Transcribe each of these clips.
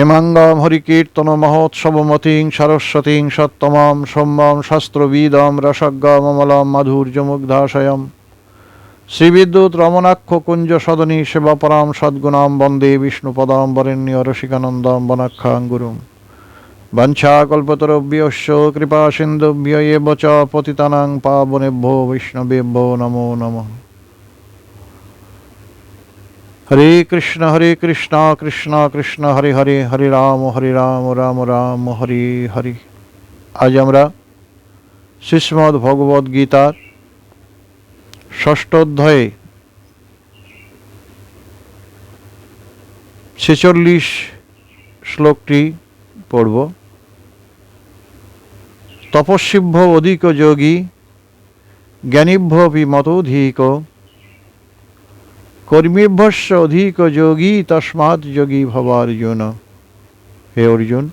হেমাঙ্গম হরিকীর্তন মহোৎসবমতীং সরস্বতীং সত্তমাম সম্যম শাস্ত্রবিদম রসজ্ঞমলম মাধুর্যমুগ্ধাশয়ম। শ্রীবিদ্যুৎ রমণাক্ষ কুঞ্জ সদনী সেবাপরাম সদ্গুণাম বন্দে বিষ্ণুপদাম বরেণ্য রসিকানন্দম বনাক্ষাং গুরুম বঞ্ছাকল্পতরভ্যশ্চ কৃপা সিন্ধুভ্য এব চ পতিতানাং পাবনেভ্যো বৈষ্ণবেভ্যো নমো নমঃ। হরে কৃষ্ণ হরে কৃষ্ণ কৃষ্ণ কৃষ্ণ, হরে হরে হরে রাম হরে রাম রাম রাম, হরে হরে। আজ আমরা শ্রীশ্মদ ভগবদ গীতার ষষ্ঠ অধ্যায়ে ছেচল্লিশ শ্লোকটি পড়ব। তপস্বিভ্য অধিক যোগী, জ্ঞানীভ্যপি মতোধিক কর্মীভ্যস্য অধিক যোগী তস্মাৎ যোগী ভব অর্জুন হে অর্জুন।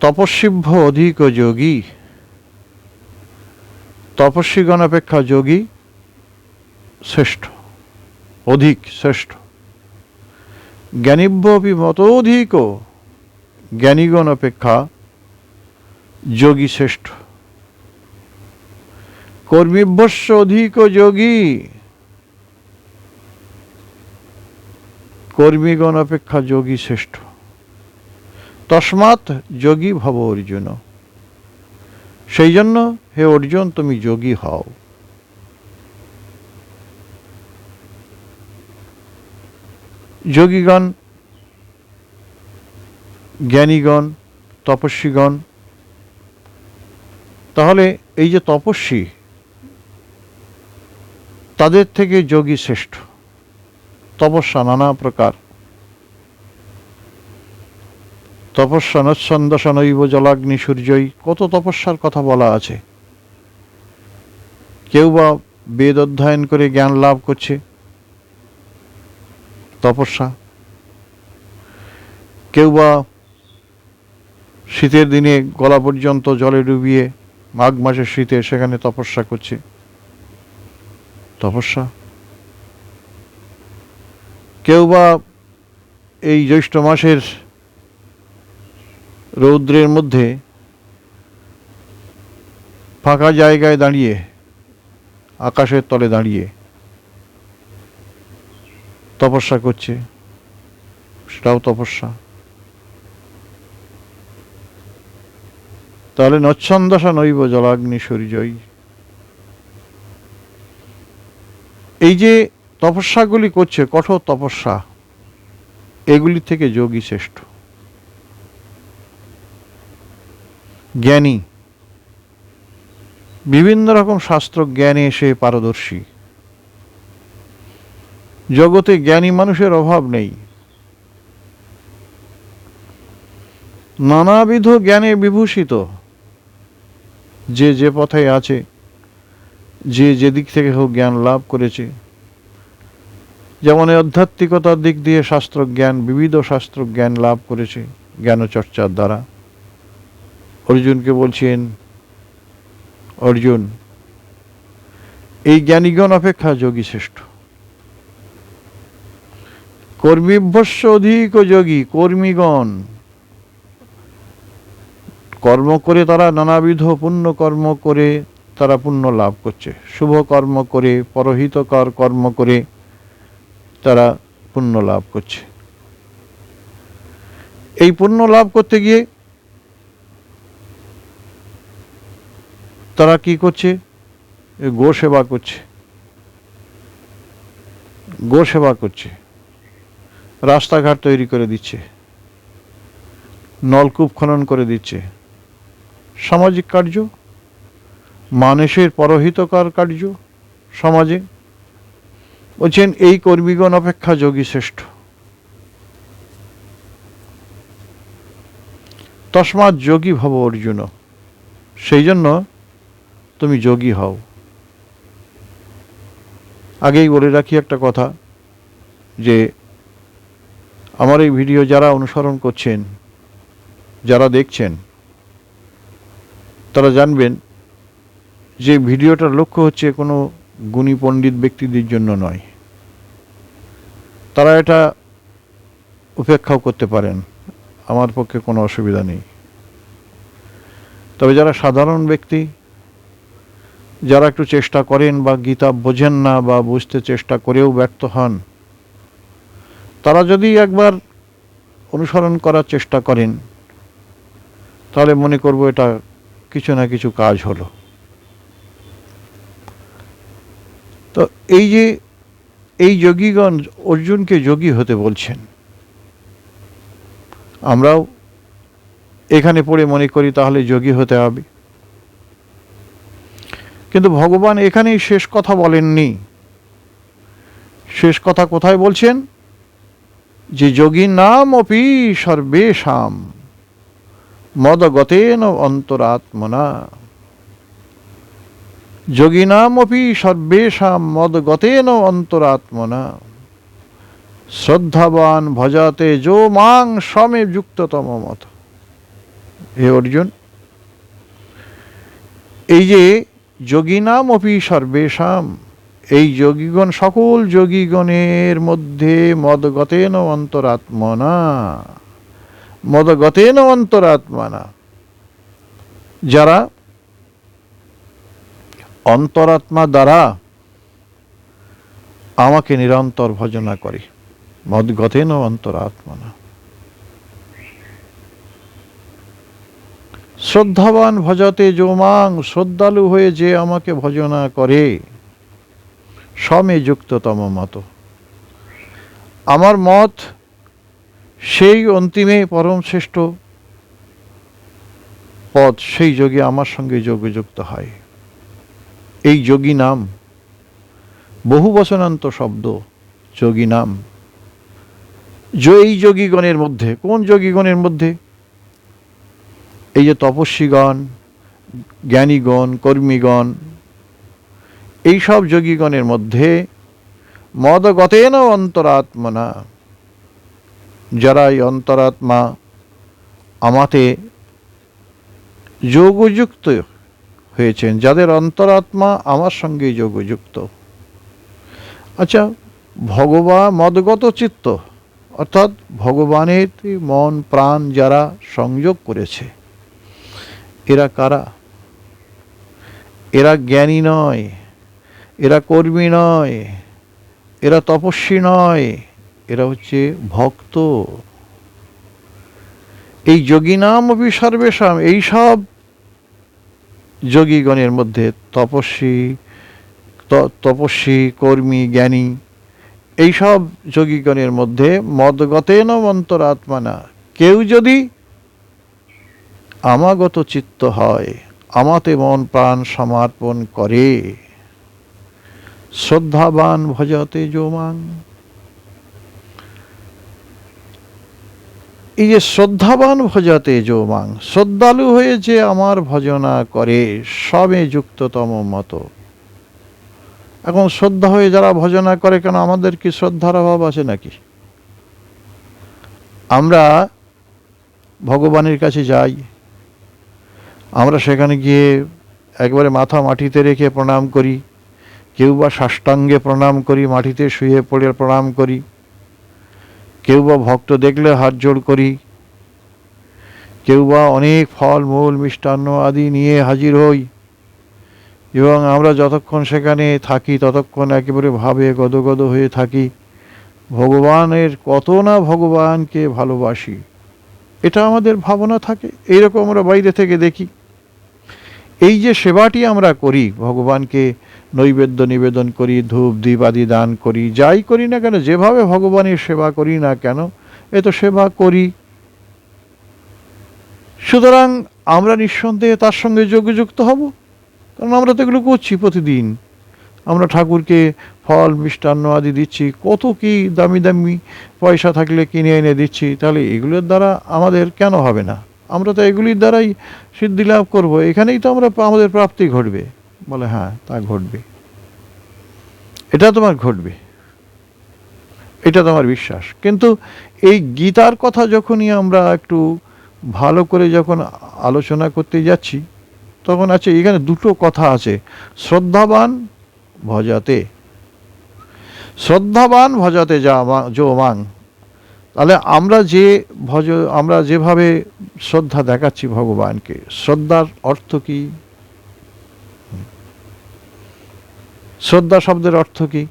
তপস্বিভ্য অধিক যোগী। তপস্বীগণ অপেক্ষা যোগী শ্রেষ্ঠ, অধিক শ্রেষ্ঠ। জ্ঞানীভ্যপি মতোধিক জ্ঞানীগণ অপেক্ষা যোগী শ্রেষ্ঠ। কর্মীভ্যস্য অধিক যোগী। কর্মীগণ অপেক্ষা যোগী শ্রেষ্ঠ। তস্মাৎ যোগী ভব অর্জুন। সেই জন্য হে অর্জুন, তুমি যোগী হও। যোগীগণ, জ্ঞানীগণ, তপস্বীগণ, তাহলে এই যে তপস্বী তাদের থেকে যোগী শ্রেষ্ঠ। তপস্যা নানা প্রকার। তপস্যা নচ্ছন্দস নৈব জলাগ্নি সূর্যই। কত তপস্যার কথা বলা আছে। কেউ বা বেদ অধ্যয়ন করে জ্ঞান লাভ করছে। তপস্যা। কেউ বা শীতের দিনে গলা পর্যন্ত জলে ডুবিয়ে মাঘ মাসের শীতে সেখানে তপস্যা করছে। তপস্যা। কেউ বা এই জ্যৈষ্ঠ মাসের রৌদ্রের মধ্যে ফাঁকা জায়গায় দাঁড়িয়ে, আকাশের তলে দাঁড়িয়ে তপস্যা করছে, সেটাও তপস্যা। তাহলে নচ্ছন্দসা নৈব জলাগ্নি সূর্যই এই যে তপস্যাগুলি করছে, কঠোর তপস্যা, এগুলি থেকে যোগী শ্রেষ্ঠ। জ্ঞানী। বিভিন্ন রকম শাস্ত্র জ্ঞানে এসে পারদর্শী। জগতে জ্ঞানী মানুষের অভাব নেই। নানাবিধ জ্ঞানে বিভূষিত। যে যে পথে আছে যে যেদিক থেকে হোক জ্ঞান লাভ করেছে। যেমন এই আধ্যাত্মিকতার দিক দিয়ে শাস্ত্র জ্ঞান বিবিধ শাস্ত্র জ্ঞান লাভ করেছে জ্ঞানচর্চার দ্বারা। অর্জুনকে বলছেন, অর্জুন, এই জ্ঞানীগণ অপেক্ষা যোগী শ্রেষ্ঠ। কর্মীভ্যস্য অধিক যোগী, কর্মীগণ। কর্ম করে তারা নানাবিধ পুণ্য কর্ম করে তারা পুণ্য লাভ করছে। শুভ কর্ম করে, পরহিতকর কর্ম করে তারা পুণ্য লাভ করছে। এই পুণ্য লাভ করতে গিয়ে তারা কি করছে? গো সেবা করছে। গো সেবা করছে। রাস্তাঘাট তৈরি করে দিচ্ছে। নলকূপ খনন করে দিচ্ছে। সামাজিক কার্য মানুষের পরহিতকর কার্য সমাজে। বলছেন, এই কর্মীগণ অপেক্ষা যোগী শ্রেষ্ঠ। তসমাৎ যোগী ভব অর্জুন, সেই জন্য তুমি যোগী হও। আগেই বলে রাখি একটা কথা, যে আমার এই ভিডিও যারা অনুসরণ করছেন, যারা দেখছেন, তারা জানবেন যে ভিডিওটার লক্ষ্য হচ্ছে কোনো গুণী পণ্ডিত ব্যক্তিদের জন্য নয়। তারা এটা উপেক্ষাও করতে পারেন। আমার পক্ষে কোনো অসুবিধা নেই। তবে যারা সাধারণ ব্যক্তি, যারা একটু চেষ্টা করেন বা গীতা বোঝেন না বা বুঝতে চেষ্টা করেও ব্যর্থ হন, তারা যদি একবার অনুসরণ করার চেষ্টা করেন, তাহলে মনে করব এটা কিছু না কিছু কাজ হলো। তো এই যে এই যোগীগণ অর্জুনকে যোগী হতে বলছেন, আমরাও এখানে পড়ে মনে করি তাহলে যোগী হতে হবে। কিন্তু ভগবান এখানেই শেষ কথা বলেননি। শেষ কথা কোথায় বলছেন? যে যোগী নাম অপি সর্বেশাম, মদগতেন অন্তরাত্মনা। যোগিনামপি সর্বেশাম মদগতেন অন্তরাত্মনা। শ্রদ্ধাবান ভজাতে যো মাং সমে যুক্ততম মত। হে অর্জুন, এই যে যোগিনাম অপি সর্বেশাম, এই যোগীগণ সকল যোগীগণের মধ্যে মদগতেন অন্তরাত্মনা। মদগতেন অন্তরাত্মনা। যারা অন্তরাত্মা দ্বারা আমাকে নিরন্তর ভজনা করে। মদগতেন অন্তরাত্মনা। শ্রদ্ধাবান ভজতে যোমাং, শ্রদ্ধালু হয়ে যে আমাকে ভজনা করে, সমে যুক্ততম মত। আমার মত সেই অন্তিমে পরম শ্রেষ্ঠ পদ, সেই যোগে আমার সঙ্গে যোগযুক্ত হয়। এই যোগী নাম। বহু বচনান্ত শব্দ, যোগী নাম। এই যোগীগণের মধ্যে, কোন যোগীগণের মধ্যে? এই যে তপস্বীগণ, জ্ঞানীগণ, কর্মীগণ এইসব যোগীগণের মধ্যে মদগতেন অন্তরাত্মনা। যারা এই অন্তরাত্মা, আমাতে যোগযুক্ত হয়েছেন, যাদের অন্তরাত্মা আমার সঙ্গে যোগযুক্ত আচ্ছা ভগবান মদগত চিত্ত, অর্থাৎ ভগবানের মন, প্রাণ যারা সংযোগ করেছে, এরা কারা? এরা জ্ঞানী নয়, এরা কর্মী নয়, এরা তপস্বী নয়, এরা হচ্ছে ভক্ত। এই অপি সর্বেশাম এইসব যোগীগণের মধ্যে তপস্বী তপস্বী, কর্মী, জ্ঞানী, এইসব যোগীগণের মধ্যে মদগতেন অন্তরাত্মানা। কেউ যদি আমাগত চিত্ত হয়, আমাতে মন প্রাণ সমর্পণ করে। শ্রদ্ধাবান ভজতে যোমাং। এই যে শ্রদ্ধাবান ভজাতে যোমাং শ্রদ্ধালু হয়ে যে আমার ভজনা করে, সবে যুক্ততম মতো। এখন শ্রদ্ধা হয়ে যারা ভজনা করে, কেন আমাদের কি শ্রদ্ধার অভাব আছে নাকি? আমরা ভগবানের কাছে যাই, আমরা সেখানে গিয়ে একবারে মাথা মাটিতে রেখে প্রণাম করি, কেউ বা সাষ্টাঙ্গে প্রণাম করি, মাটিতে শুয়ে পড়ে প্রণাম করি। কেউ বা ভক্ত দেখলে হাত জোড় করি। কেউ বা অনেক ফল, মূল, মিষ্টান্ন আদি নিয়ে হাজির হই। এবং আমরা যতক্ষণ সেখানে থাকি, ততক্ষণ একেবারে ভাবে গদগদ হয়ে থাকি। ভগবানের কত না ভগবানকে ভালোবাসি। এটা আমাদের ভাবনা থাকে। এইরকম আমরা বাইরে থেকে দেখি। এই যে সেবাটি আমরা করি, ভগবানকে নৈবেদ্য নিবেদন করি, ধূপ দ্বীপ আদি দান করি, যাই করি না কেন, যেভাবে ভগবানের সেবা করি না কেন, এ তো সেবা করি। সুতরাং আমরা নিঃসন্দেহে তার সঙ্গে যোগযুক্ত হব, কারণ আমরা তো এগুলো করছি প্রতিদিন। আমরা ঠাকুরকে ফল, মিষ্টান্ন আদি দিচ্ছি, কত কি দামি দামি পয়সা থাকলে কিনে এনে দিচ্ছি, তাহলে এগুলোর দ্বারা আমাদের কেন হবে না? আমরা তো এগুলির দ্বারাই সিদ্ধি লাভ করব। এখানেই তো আমরা আমাদের প্রাপ্তি ঘটবে। বলে হ্যাঁ তা ঘটবে। এটা তোমার ঘটবে। এটা তোমার বিশ্বাস। কিন্তু এই গীতার কথা যখনই আমরা একটু ভালো করে যখন আলোচনা করতে যাচ্ছি, তখন আছে, এখানে দুটো কথা আছে। শ্রদ্ধাবান ভজাতে। শ্রদ্ধাবান ভজাতে যা যো মাং। তাহলে আমরা যে ভজ, আমরা যেভাবে শ্রদ্ধা দেখাচ্ছি ভগবানকে, শ্রদ্ধার অর্থ কি? শ্রদ্ধা শব্দের অর্থ কি?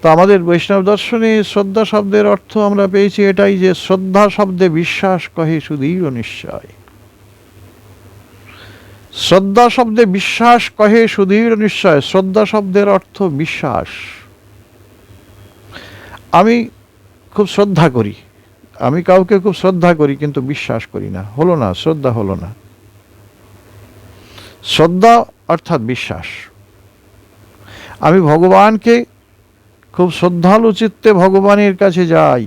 তো আমাদের বৈষ্ণব দর্শনে শ্রদ্ধা শব্দের অর্থ আমরা পেয়েছি এটাই যে শ্রদ্ধা শব্দে বিশ্বাস কহে সুদৃঢ় নিশ্চয়। শ্রদ্ধা শব্দে বিশ্বাস কহে সুদৃঢ় নিশ্চয়। শ্রদ্ধা শব্দের অর্থ বিশ্বাস। আমি খুব শ্রদ্ধা করি। আমি কাউকে খুব শ্রদ্ধা করি, কিন্তু বিশ্বাস করি না। হলো না, শ্রদ্ধা হলো না। শ্রদ্ধা অর্থাৎ বিশ্বাস। আমি ভগবানকে খুব শ্রদ্ধালু চিত্তে ভগবানের কাছে যাই,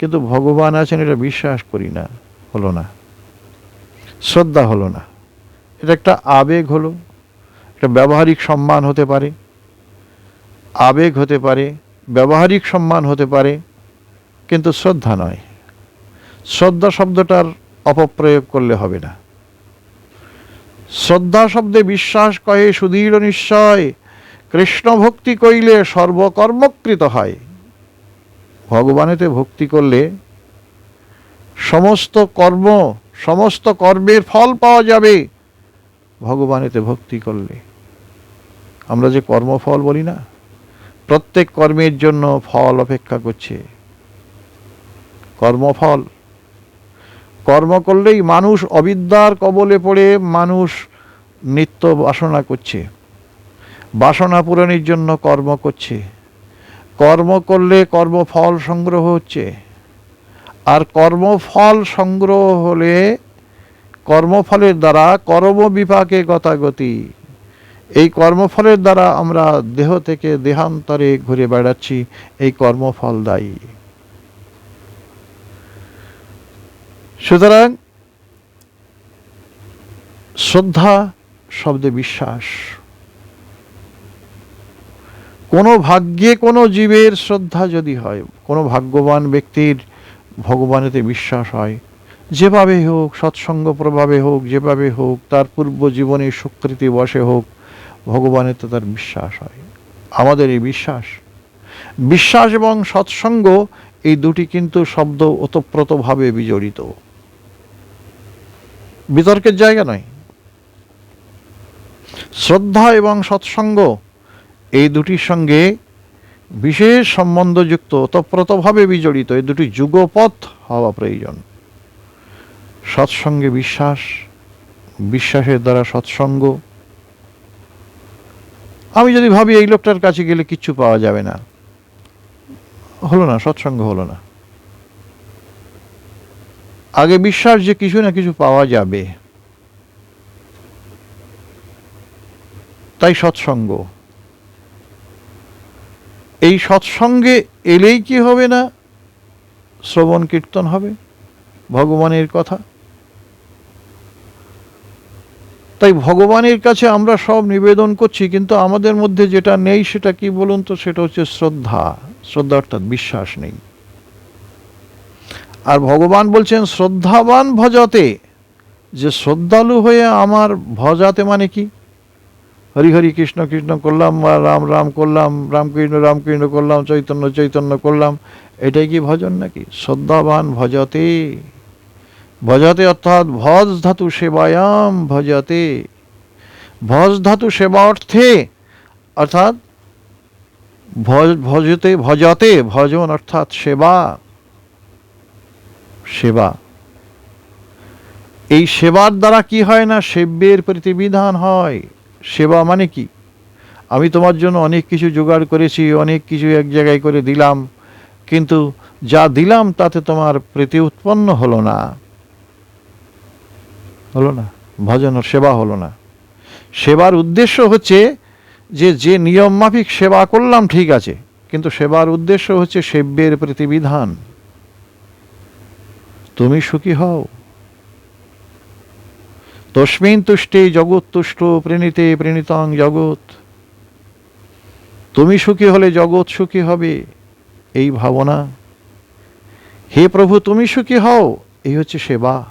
কিন্তু ভগবান আছেন এটা বিশ্বাস করি না, হলো না। শ্রদ্ধা হলো না। এটা একটা আবেগ হলো এটা ব্যবহারিক সম্মান হতে পারে। আবেগ হতে পারে, ব্যবহারিক সম্মান হতে পারে কিন্তু শ্রদ্ধা নয়। শ্রদ্ধা শব্দটার অপপ্রয়োগ করলে হবে না। শ্রদ্ধা শব্দে বিশ্বাস কহে সুদৃঢ় নিশ্চয়, কৃষ্ণ ভক্তি কইলে সর্বকর্মকৃত হয়। ভগবানেতে ভক্তি করলে সমস্ত কর্ম, সমস্ত কর্মের ফল পাওয়া যাবে। ভগবানেতে ভক্তি করলে। আমরা যে কর্মফল বলি না, প্রত্যেক কর্মের জন্য ফল অপেক্ষা করছে। কর্মফল। কর্ম করলেই মানুষ অবিদ্যার কবলে পড়ে মানুষ নিত্য বাসনা করছে। বাসনা পূরণের জন্য কর্ম করছে। কর্ম করলে কর্মফল সংগ্রহ হচ্ছে। আর কর্মফল সংগ্রহ হলে কর্মফলের দ্বারা কর্ম বিপাকে গতাগতি। এই কর্মফলের দ্বারা আমরা দেহ থেকে দেহান্তরে ঘুরে বেড়াচ্ছি। এই কর্মফল দায়ী। সুতরাং শ্রদ্ধা শব্দে বিশ্বাস। কোনো ভাগ্যে কোনো জীবের শ্রদ্ধা যদি হয়, কোনো ভাগ্যবান ব্যক্তির ভগবানেতে বিশ্বাস হয়, যেভাবে হোক, সৎসঙ্গ প্রভাবে হোক, যেভাবে হোক, তার পূর্ব জীবনের সুকৃতি বসে হোক, ভগবানেতে তার বিশ্বাস হয়। আমাদের এই বিশ্বাস বিশ্বাস এবং সৎসঙ্গ এই দুটি কিন্তু শব্দ ওতপ্রোতভাবে বিজড়িত। বিতর্কের জায়গা নয়। শ্রদ্ধা এবং সৎসঙ্গ, এই দুটির সঙ্গে বিশেষ সম্বন্ধযুক্ত ওতপ্রোতভাবে বিজড়িত, এই দুটি যুগপথ হওয়া প্রয়োজন। সৎসঙ্গে বিশ্বাস, বিশ্বাসের দ্বারা সৎসঙ্গ। আমি যদি ভাবি এই লোকটার কাছে গেলে কিচ্ছু পাওয়া যাবে না। হলো না, সৎসঙ্গ হলো না। আগে বিশ্বাস যে কিছু না কিছু পাওয়া যাবে। তাই সৎসঙ্গ। এই সৎসঙ্গে এলেই কি হবে না? শ্রবণ কীর্তন হবে? ভগবানের কথা? তাই ভগবানের কাছে আমরা সব নিবেদন করছি, কিন্তু আমাদের মধ্যে যেটা নেই সেটা কি বলুন তো? সেটা হচ্ছে শ্রদ্ধা। শ্রদ্ধা অর্থাৎ বিশ্বাস নেই। আর ভগবান বলছেন, শ্রদ্ধাবান ভজতে। যে শ্রদ্ধালু হয়ে আমার ভজাতে মানে কি? হরি হরি কৃষ্ণ কৃষ্ণ করলাম বা রাম রাম করলাম, রামকৃষ্ণ রামকৃষ্ণ করলাম, চৈতন্য চৈতন্য করলাম। এটাই কি ভজন নাকি? শ্রদ্ধাবান ভজতে। ভজতে অর্থাৎ ভজ ধাতু সেবায়াম ভজতে। ভজ ধাতু সেবা অর্থে, অর্থাৎ ভজ, ভজতে ভজতে, ভজন অর্থাৎ সেবা। সেবা। এই সেবার দ্বারা কি হয় না? সেব্যের প্রতিবিধান হয়। সেবা মানে কি? আমি তোমার জন্য অনেক কিছু জোগাড় করেছি, অনেক কিছু এক জায়গায় করে দিলাম, কিন্তু যা দিলাম তাতে তোমার প্রীতি উৎপন্ন হলো না। হলো না? ভজন সেবা হলো না। সেবার উদ্দেশ্য হচ্ছে যে যে নিয়ম মাফিক সেবা করলাম ঠিক আছে, কিন্তু সেবার উদ্দেশ্য হচ্ছে সেব্যের প্রতিবিধান। তুমি সুখী হও। তস্মিন তুষ্টে জগৎ তুষ্ট, প্রেণীতে প্রণীতং জগৎ। তুমি সুখী হলে জগৎ সুখী হবে, এই ভাবনা। হে প্রভু, তুমি সুখী হও, এই হচ্ছে সেবা।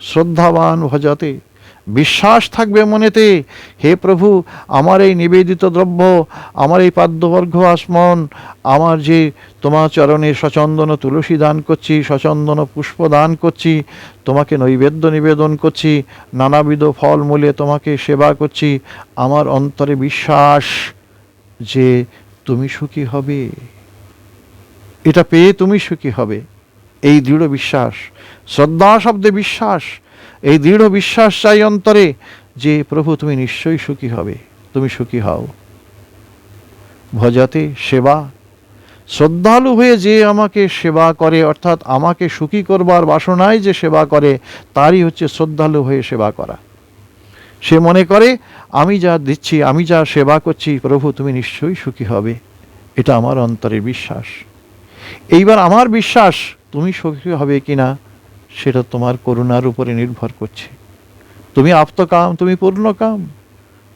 শ্রদ্ধাবান ভজতে। বিশ্বাস থাকবে মনেতে। হে প্রভু, আমার এই নিবেদিত দ্রব্য, আমার এই পাদ্যবর্ঘ আসমন, আমার যে তোমার চরণে সচন্দন তুলসী দান করছি, সচন্দন পুষ্প দান করছি, তোমাকে নৈবেদ্য নিবেদন করছি, নানাবিধ ফল মূলে তোমাকে সেবা করছি, আমার অন্তরে বিশ্বাস যে তুমি সুখী হবে। এটা পেয়ে তুমি সুখী হবে। এই দৃঢ় বিশ্বাস শ্রদ্ধা শব্দে বিশ্বাস এই দৃঢ় বিশ্বাস চাই অন্তরে যে প্রভু তুমি নিশ্চয়ই সুখী হবে, তুমি সুখী হও। ভজাতে সেবা, শ্রদ্ধালু হয়ে যে আমাকে সেবা করে, অর্থাৎ আমাকে সুখী করবার বাসনায় যে সেবা করে, তারই হচ্ছে শ্রদ্ধালু হয়ে সেবা করা। সে মনে করে, আমি যা দিচ্ছি, আমি যা সেবা করছি, প্রভু তুমি নিশ্চয়ই সুখী হবে। এটা আমার অন্তরের বিশ্বাস। এইবার আমার বিশ্বাস, তুমি সুখী হবে কিনা সেটা তোমার করুণার উপরে নির্ভর করছে। তুমি আপ্তকাম তুমি পূর্ণকাম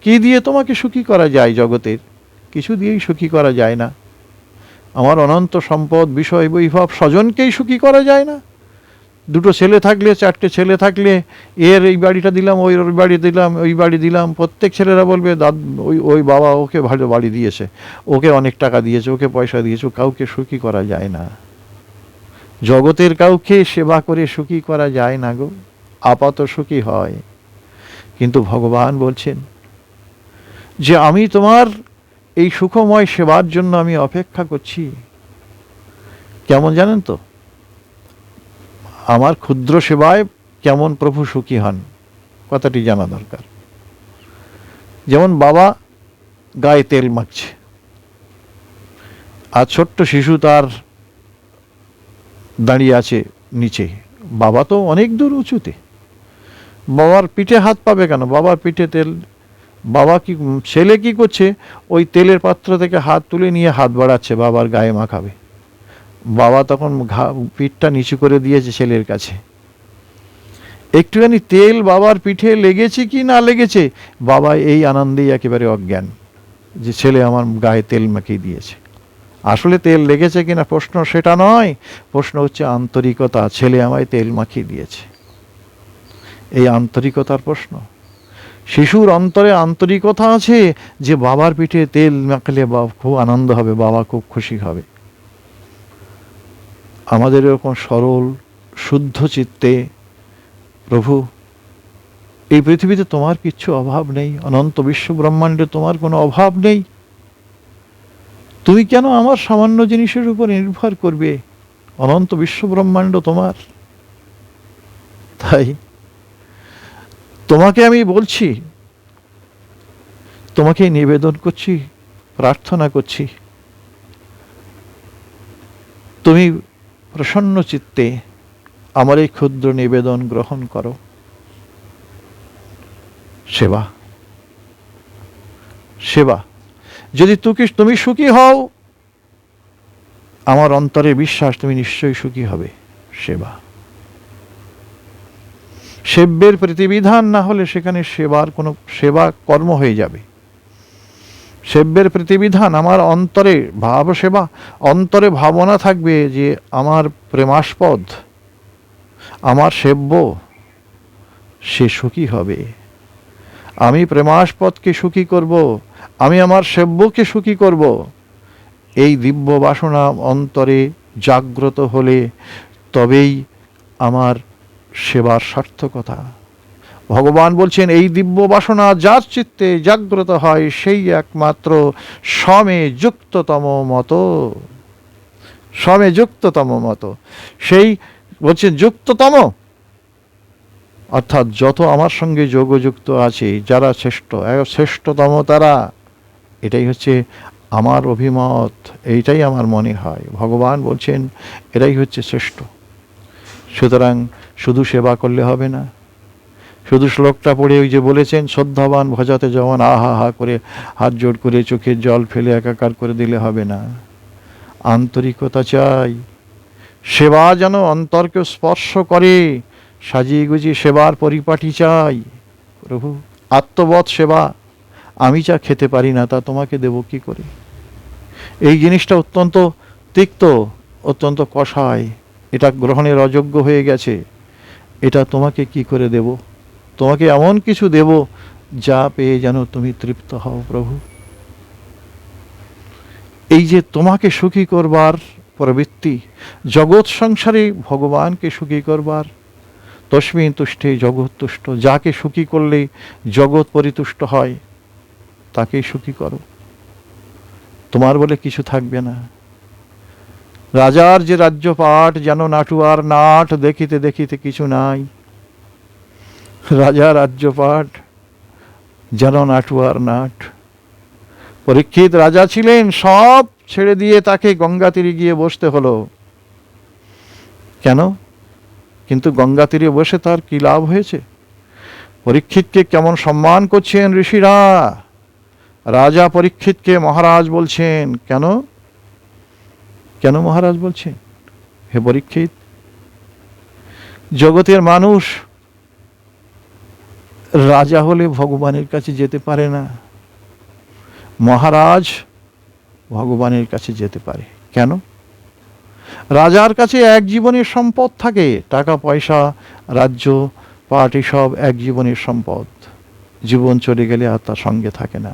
কি দিয়ে তোমাকে সুখী করা যায় জগতের? কিছু দিয়েই সুখী করা যায় না। আমার অনন্ত সম্পদ, বিষয়, বৈভব স্বজনকেই সুখী করা যায় না। দুটো ছেলে থাকলে, চারটে ছেলে থাকলে, এর এই বাড়িটা দিলাম, ওই ওই বাড়ি দিলাম, ওই বাড়ি দিলাম। প্রত্যেক ছেলেরা বলবে, দাদ, ওই ওই বাবা ওকে ভালো বাড়ি দিয়েছে। ওকে অনেক টাকা দিয়েছে, ওকে পয়সা দিয়েছে কাউকে সুখী করা যায় না। জগতের কাউকে সেবা করে সুখী করা যায় না গো। আপাত সুখী হয়। কিন্তু ভগবান বলছেন, যে আমি তোমার এই সুখময় সেবার জন্য আমি অপেক্ষা করছি। কেমন জানেন তো? আমার ক্ষুদ্র সেবায় কেমন প্রভু সুখী হন, কথাটি জানা দরকার। যেমন বাবা গায়ে তেল মাখছে, আর ছোট্ট শিশু তার দাঁড়িয়ে আছে নিচে। বাবা তো অনেক দূর উঁচুতে। বাবার পিঠে হাত পাবে কেন? বাবার পিঠে তেল। বাবা কি, ছেলে কি করছে? ওই তেলের পাত্র থেকে হাত তুলে নিয়ে হাত বাড়াচ্ছে, বাবার গায়ে মাখাবে। বাবা তখন ঘা, পিঠটা নিচু করে দিয়েছে ছেলের কাছে। একটুখানি তেল বাবার পিঠে লেগেছে কি না লেগেছে? বাবা এই আনন্দেই একেবারে অজ্ঞান যে ছেলে আমার গায়ে তেল মাখিয়ে দিয়েছে। আসলে তেল লেগেছে কিনা প্রশ্ন সেটা নয়। প্রশ্ন হচ্ছে, আন্তরিকতা, ছেলে আমায় তেল মাখিয়ে দিয়েছে। এই আন্তরিকতার প্রশ্ন। শিশুর অন্তরে আন্তরিকতা আছে যে বাবার পিঠে তেল মাখলে বাবা খুব আনন্দ হবে, বাবা খুব খুশি হবে। আমাদের এরকম সরল, শুদ্ধ চিত্তে, প্রভু, এই পৃথিবীতে তোমার কিচ্ছু অভাব নেই। অনন্ত বিশ্ব ব্রহ্মাণ্ডে তোমার কোনো অভাব নেই। তুমি কেন আমার সামান্য জিনিসের উপর নির্ভর করবে? অনন্ত বিশ্ব ব্রহ্মাণ্ড তোমার। তাই তোমাকে আমি বলছি, তোমাকে নিবেদন করছি, প্রার্থনা করছি। তুমি প্রসন্ন চিত্তে আমার এই ক্ষুদ্র নিবেদন গ্রহণ করো। সেবা। সেবা। যদি তুকি তুমি সুখী হও, আমার অন্তরে বিশ্বাস তুমি নিশ্চয়ই সুখী হবে, সেবা। সেব্যের প্রতিবিধান না হলে সেখানে সেবার কোনো সেবা কর্ম হয়ে যাবে। সেব্যের প্রতিবিধান আমার অন্তরে ভাব সেবা, অন্তরে ভাবনা থাকবে যে আমার প্রেমাস্পদ, আমার সেব্য, সে সুখী হবে। আমি প্রেমাস্পদকে সুখী করব, আমি আমার সেব্যকে সুখী করব। এই দিব্য বাসনা অন্তরে জাগ্রত হলে তবেই আমার সেবার সার্থকতা। ভগবান বলছেন, এই দিব্য বাসনা যার চিত্তে জাগ্রত হয়, সেই একমাত্র সমে যুক্ততম মতো। সমে যুক্ততম মতো। সেই বলছেন, যুক্ততম? অর্থাৎ যত আমার সঙ্গে যোগযুক্ত আছে, যারা শ্রেষ্ঠ শ্রেষ্ঠতম তারা, এটাই হচ্ছে আমার অভিমত, এইটাই আমার মনে হয়। ভগবান বলছেন, এটাই হচ্ছে শ্রেষ্ঠ। সুতরাং শুধু সেবা করলে হবে না। শুধু শ্লোকটা পড়ে ওই যে বলেছেন, শ্রদ্ধাবান ভজাতে যেমন আহা হা করে হাত জোড় করে চোখের জল ফেলে একাকার করে দিলে হবে না। আন্তরিকতা চাই। সেবা যেন অন্তরকে স্পর্শ করে সাজিয়ে গুজিয়ে সেবার পরিপাটি চাই, প্রভু। আত্মবধ সেবা, আমি যা খেতে পারি না তা তোমাকে দেব কি করে? এই জিনিসটা অত্যন্ত তিক্ত, অত্যন্ত কষায়, এটা গ্রহণের অযোগ্য হয়ে গেছে। এটা তোমাকে কি করে দেব? তোমাকে এমন কিছু দেব যা পেয়ে যেন তুমি তৃপ্ত হও, প্রভু। এই যে তোমাকে সুখী করবার প্রবৃত্তি, জগৎ সংসারে ভগবানকে সুখী করবার তস্মিন তুষ্টে, জগৎ তুষ্ট। যাকে সুখী করলে জগৎ পরিতুষ্ট হয়, তাকেই সুখী করো। তোমার বলে কিছু থাকবে না। রাজার যে রাজ্যপাট যেন নাটুয়ার নাট দেখিতে দেখিতে কিছু নাই। রাজা রাজ্যপাট যেন নাটুয়ার নাট। পরীক্ষিত রাজা ছিলেন, সব ছেড়ে দিয়ে তাকে গঙ্গা তীরে গিয়ে বসতে হলো। কেন? কিন্তু গঙ্গা তীরে বসে তার কি লাভ হয়েছে? পরীক্ষিতকে কেমন সম্মান করছেন ঋষিরা? রাজা পরীক্ষিতকে মহারাজ বলছেন, কেন? কেন মহারাজ বলছেন? হে পরীক্ষিত, জগতের মানুষ রাজা হলে ভগবানের কাছে যেতে পারে না। মহারাজ ভগবানের কাছে যেতে পারে। কেন? রাজার কাছে এক জীবনের সম্পদ থাকে, টাকা, পয়সা, রাজ্য পার্টি সব এক জীবনের সম্পদ। জীবন চলে গেলে আর তার সঙ্গে থাকে না।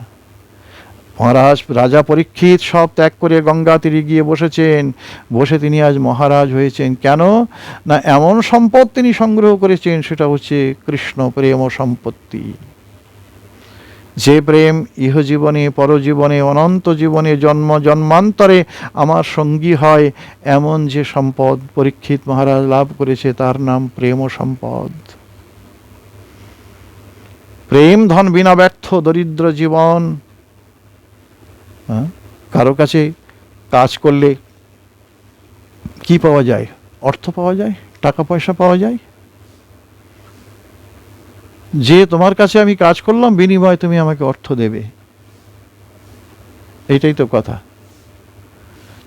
মহারাজ, রাজা পরীক্ষিত সব ত্যাগ করে গঙ্গা তীরে গিয়ে বসেছেন। বসে তিনি আজ মহারাজ হয়েছেন। কেন? না, এমন সম্পদ তিনি সংগ্রহ করেছেন, সেটা হচ্ছে কৃষ্ণ প্রেম সম্পত্তি। যে প্রেম ইহজীবনে, পরজীবনে, অনন্ত জীবনে জন্ম, জন্মান্তরে আমার সঙ্গী হয়, এমন যে সম্পদ পরীক্ষিত মহারাজ লাভ করেছে, তার নাম প্রেম সম্পদ। প্রেম ধন বিনা ব্যর্থ, দরিদ্র জীবন। হ্যাঁ? কারও কাছে কাজ করলে কি পাওয়া যায়? অর্থ পাওয়া যায়? টাকা পয়সা পাওয়া যায়? যে তোমার কাছে আমি কাজ করলাম, বিনিময়ে তুমি আমাকে অর্থ দেবে। এইটাই তো কথা।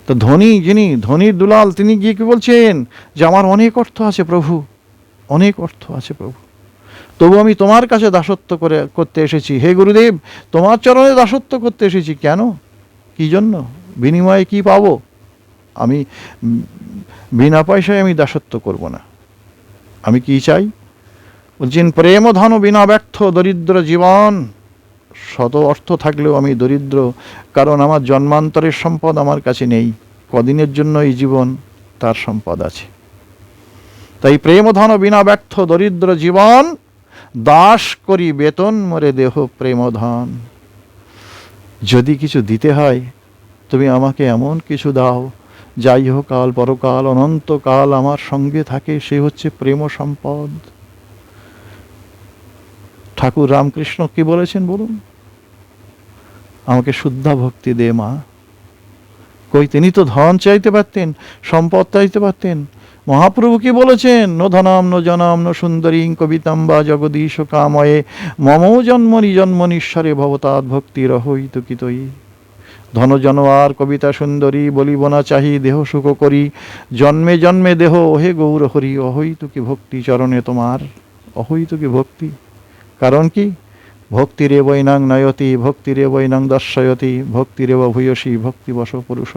তো ধনী যিনি, ধনীর দুলাল, তিনি গিয়ে কি বলছেন? যে আমার অনেক অর্থ আছে প্রভু, অনেক অর্থ আছে প্রভু। তবু আমি তোমার কাছে দাসত্ব করে, করতে এসেছি। হে গুরুদেব, তোমার চরণে দাসত্ব করতে এসেছি। কেন? কি জন্য? বিনিময়ে কি পাবো? আমি বিনা পয়সায় আমি দাসত্ব করব না। আমি কি চাই? বলছেন প্রেম, ধন, বিনা ব্যর্থ, দরিদ্র জীবন। শত অর্থ থাকলেও আমি দরিদ্র, কারণ আমার জন্মান্তরের সম্পদ আমার কাছে নেই। কদিনের জন্য এই জীবন তার সম্পদ আছে। তাই প্রেম, ধন, বিনা ব্যর্থ, দরিদ্র জীবন, দাস করি বেতন, মরে দেহ, প্রেম, ধন। যদি কিছু দিতে হয়, তুমি আমাকে এমন কিছু দাও, যাই হোক, কাল পরকাল, অনন্তকাল আমার সঙ্গে থাকে, সে হচ্ছে প্রেম সম্পদ। ঠাকুর রামকৃষ্ণ কি বলেছেন বলুন? আমাকে শুদ্ধা ভক্তি দে মা। কই তিনি তো ধন চাইতে পারতেন, সম্পদ চাইতে পারতেন। মহাপ্রভু কি বলেছেন? ন ধনাম, ন জনাম, ন সুন্দরী কবিতাম বা জগদীশ কাময়ে, মম জন্মনি জন্মনীশ্বরে ভবতাৎ ভক্তি রহইত কিতই ধন জনওয়ার কবিতা সুন্দরী, বলিব না চাহি দেহ সুখ করি। জন্মে জন্মে দেহ ওহে গৌর হরি অহৈত কি ভক্তি চরণে তোমার অহৈত কি ভক্তি। কারণ কি? ভক্তিরে বৈনাং নয়তি, ভক্তিরে বৈনাং দর্শয়তি ভক্তিরেব ভূয়সী ভক্তিবশ পুরুষ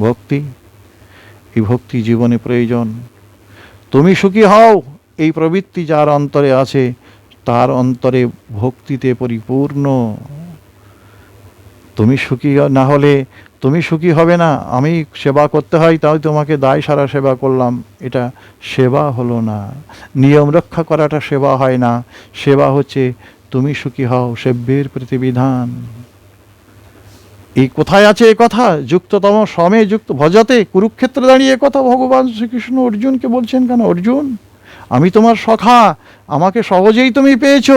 ভক্তি, এই ভক্তি জীবনে প্রয়োজন। তুমি সুখী হও, এই প্রবৃত্তি যার অন্তরে আছে, তার অন্তরে ভক্তিতে পরিপূর্ণ। তুমি সুখী না হলে তুমি সুখী হবে না, আমি সেবা করতে হয়, তাই তোমাকে দায় সারা সেবা করলাম। এটা সেবা হলো না। নিয়ম রক্ষা করাটা সেবা হয় না। সেবা হচ্ছে তুমি সুখী হও, সেব্যের প্রতিবিধান। এই কোথায় আছে এ কথা? যুক্ততম সমে যুক্ত ভজাতে কুরুক্ষেত্রে দাঁড়িয়ে কথা ভগবান শ্রীকৃষ্ণ অর্জুনকে বলছেন কেন? অর্জুন, আমি তোমার সখা, আমাকে সহজেই তুমি পেয়েছ।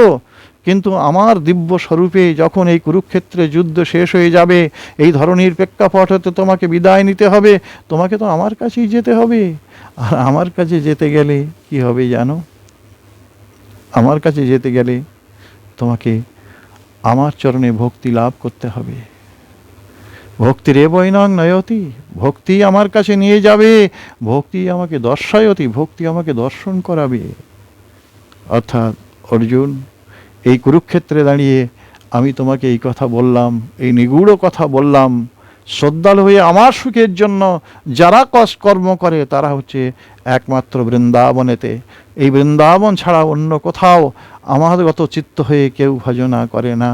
কিন্তু আমার দিব্য স্বরূপে যখন এই কুরুক্ষেত্রে যুদ্ধ শেষ হয়ে যাবে, এই ধরনের প্রেক্ষাপট হতে তোমাকে বিদায় নিতে হবে, তোমাকে তো আমার কাছেই যেতে হবে। আর আমার কাছে যেতে গেলে কি হবে জানো? আমার কাছে যেতে গেলে তোমাকে আমার চরণে ভক্তি লাভ করতে হবে। ভক্তি রে বৈনং নয়তি, ভক্তি আমার কাছে নিয়ে যাবে, ভক্তি আমাকে দর্শায়তি, ভক্তি আমাকে দর্শন করাবে। অর্থাৎ অর্জুন এই কুরুক্ষেত্রে দাঁড়িয়ে আমি তোমাকে এই কথা বললাম, এই নিগূঢ় কথা বললাম। শ্রদ্ধালু হয়ে আমার সুখের জন্য যারা কষ্ট কর্ম করে, তারা হচ্ছে একমাত্র বৃন্দাবনেতে। এই বৃন্দাবন ছাড়া অন্য কোথাও আমাগত চিত্ত হয়ে কেউ ভজনা করে না।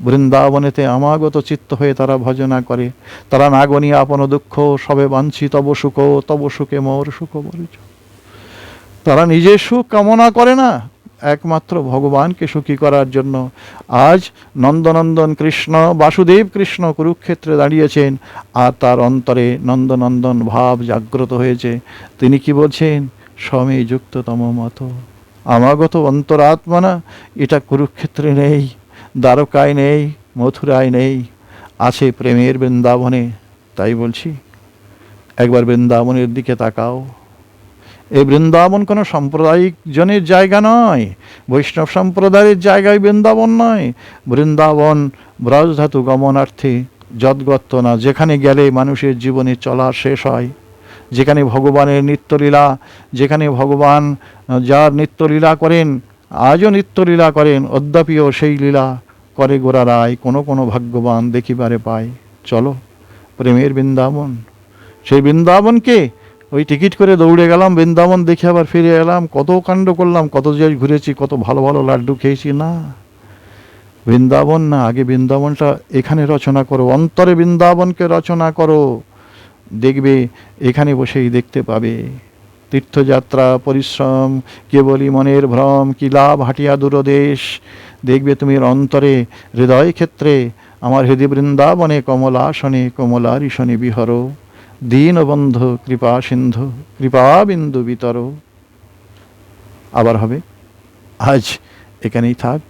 বৃন্দাবনেতে আমাগত চিত্ত হয়ে তারা ভজনা করে। তারা নাগনী আপন দুঃখ, সবে বাঞ্ছি, তব সুখ, তব সুখে মোর সুখ বলিছ। তারা নিজের সুখ কামনা করে না একমাত্র ভগবানকে সুখী করার জন্য আজ নন্দনন্দন কৃষ্ণ বাসুদেব কৃষ্ণ কুরুক্ষেত্রে দাঁড়িয়েছেন আর তার অন্তরে নন্দনন্দন ভাব জাগ্রত হয়েছে। তিনি কি বলছেন? সমে যুক্ততম মত। আমাগত অন্তরাত্মনা, এটা কুরুক্ষেত্রে নেই, দ্বারকায় নেই, মথুরায় নেই, আছে প্রেমের বৃন্দাবনে। তাই বলছি, একবার বৃন্দাবনের দিকে তাকাও। এই বৃন্দাবন কোনো সাম্প্রদায়িক জনের জায়গা নয়। বৈষ্ণব সম্প্রদায়ের জায়গায় বৃন্দাবন নয়। বৃন্দাবন ব্রজধাতু গমনার্থে যদ্গত্ত না। যেখানে গেলে মানুষের জীবনে চলা শেষ হয়। যেখানে ভগবানের নিত্যলীলা, যেখানে ভগবান যার নিত্যলীলা করেন, আজও নিত্যলীলা করেন, অদ্যাপিও সেই লীলা করে গোরা রায়, কোনো কোনো ভাগ্যবান দেখিবারে পায়। চলো, প্রেমের বৃন্দাবন। সেই বৃন্দাবনকে ওই টিকিট করে দৌড়ে গেলাম, বৃন্দাবন দেখে আবার ফিরে এলাম। কত কাণ্ড করলাম, কত যে ঘুরেছি, কত ভালো ভালো লাড্ডু খেয়েছি, না। বৃন্দাবন না, আগে বৃন্দাবনটা এখানে রচনা করো, অন্তরে বৃন্দাবনকে রচনা করো। দেখবে, এখানে বসেই দেখতে পাবে। তীর্থযাত্রা, পরিশ্রম, কেবলই মনের ভ্রম, কি লাভ হাটিয়া দূরদেশ। দেখবে তুমি অন্তরে, হৃদয় ক্ষেত্রে, আমার হৃদয় বৃন্দাবনে কমলাসনে কমলারিসনে বিহর। দীনবন্ধু কৃপা সিন্ধু কৃপা বিন্দু বিতর। আবার হবে। আজ এখানেই থাক।